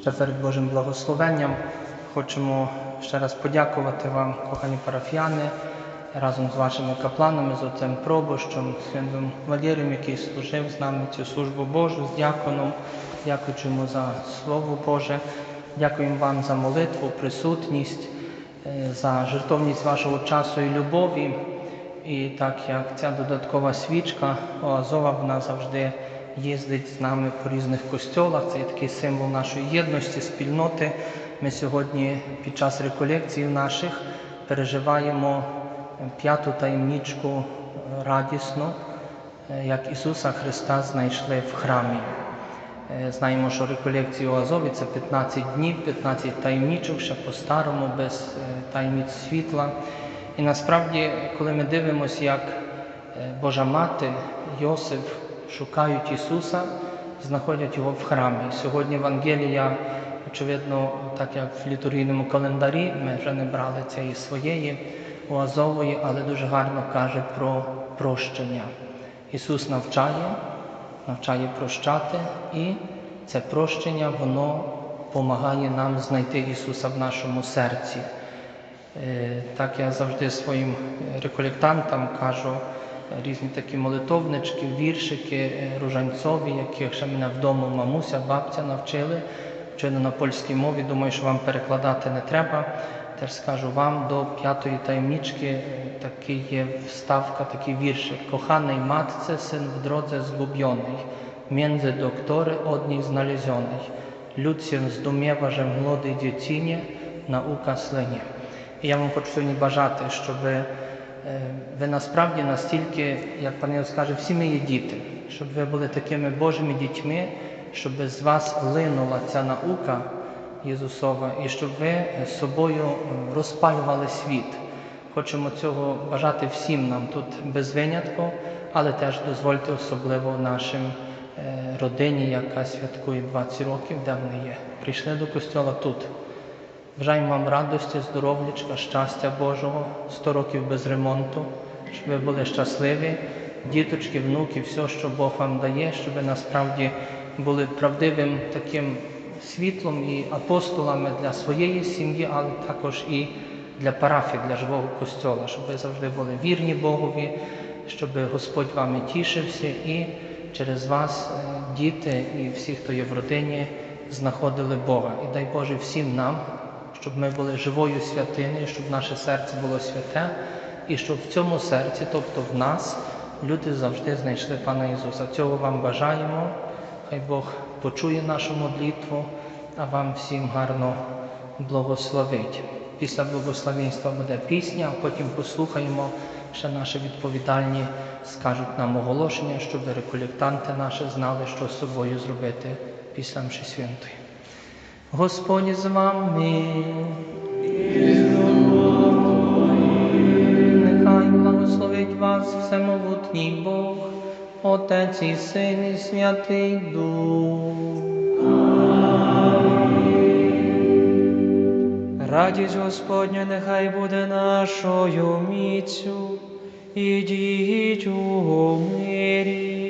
Ще перед Божим благословенням хочемо ще раз подякувати вам, кохані парафіяни, разом з вашими капланами, з отцем Пробощем, святим Валерієм, який служив з нами цю службу Божу, з дяконом. Дякуємо за Слово Боже. Дякуємо вам за молитву, присутність, е, за жертовність вашого часу і любові. І так як ця додаткова свічка Оазова, вона завжди їздить з нами по різних костьолах. Це є такий символ нашої єдності, спільноти. Ми сьогодні під час реколекцій наших переживаємо п'яту таємничку е, радісно, е, як Ісуса Христа знайшли в храмі. Е, Знаємо, що реколекції у Азові це 15 днів, 15 таємничок, ще по-старому, без таємниць світла. І насправді, коли ми дивимося, як Божа Мати, Йосиф шукають Ісуса, знаходять його в храмі. Сьогодні Евангелія, очевидно, так як в літургійному календарі, ми вже не брали цієї своєї Оазової, але дуже гарно каже про прощення. Ісус навчає, навчає прощати, і це прощення, воно допомагає нам знайти Ісуса в нашому серці. Е, Так я завжди своїм реколектантам кажу різні такі молитовнички, віршики е, ружанцові, яких ще мене вдома мамуся, бабця навчили. Вчили на польській мові, думаю, що вам перекладати не треба. Теж скажу вам до п'ятої таємнички е, такий є вставка, такий віршик. Коханий матce, син в drodze zgubiony, między znaleziony. Lud się zdumiewa, że w młodej dziecinie nauka slenie. І я вам хочу сьогодні бажати, щоб ви насправді настільки, як пан Євс каже, всі ми є діти, щоб ви були такими Божими дітьми, щоб з вас линула ця наука Єсусова, і щоб ви з собою е, розпалювали світ. Хочемо цього бажати всім нам тут без винятку, але теж дозвольте особливо нашим е, родині, яка святкує 20 років, де вони є. Прийшли до костьола тут. Бажаємо вам радості, здоров'ячка, щастя Божого, 100 років без ремонту, щоб ви були щасливі, діточки, внуки, все, що Бог вам дає, щоб ви насправді були правдивим таким світлом і апостолами для своєї сім'ї, але також і для парафії, для живого костьола, щоб ви завжди були вірні Богові, щоб Господь вами тішився і через вас е, діти і всі, хто є в родині, знаходили Бога. І дай Боже всім нам щоб ми були живою святиною, щоб наше серце було святе, і щоб в цьому серці, тобто в нас, люди завжди знайшли Пана Ісуса. Цього вам бажаємо. Хай Бог почує нашу молитву, а вам всім гарно благословить. Після благословенства буде пісня, а потім послухаємо, ще наші відповідальні скажуть нам оголошення, щоб реколектанти наші знали, що з собою зробити після мші святої. Господь з вами. Нехай благословить вас всемогутній Бог, Отець і Син, і Святий Дух. Радість Господня нехай буде нашою міцю, ідіть у мирі.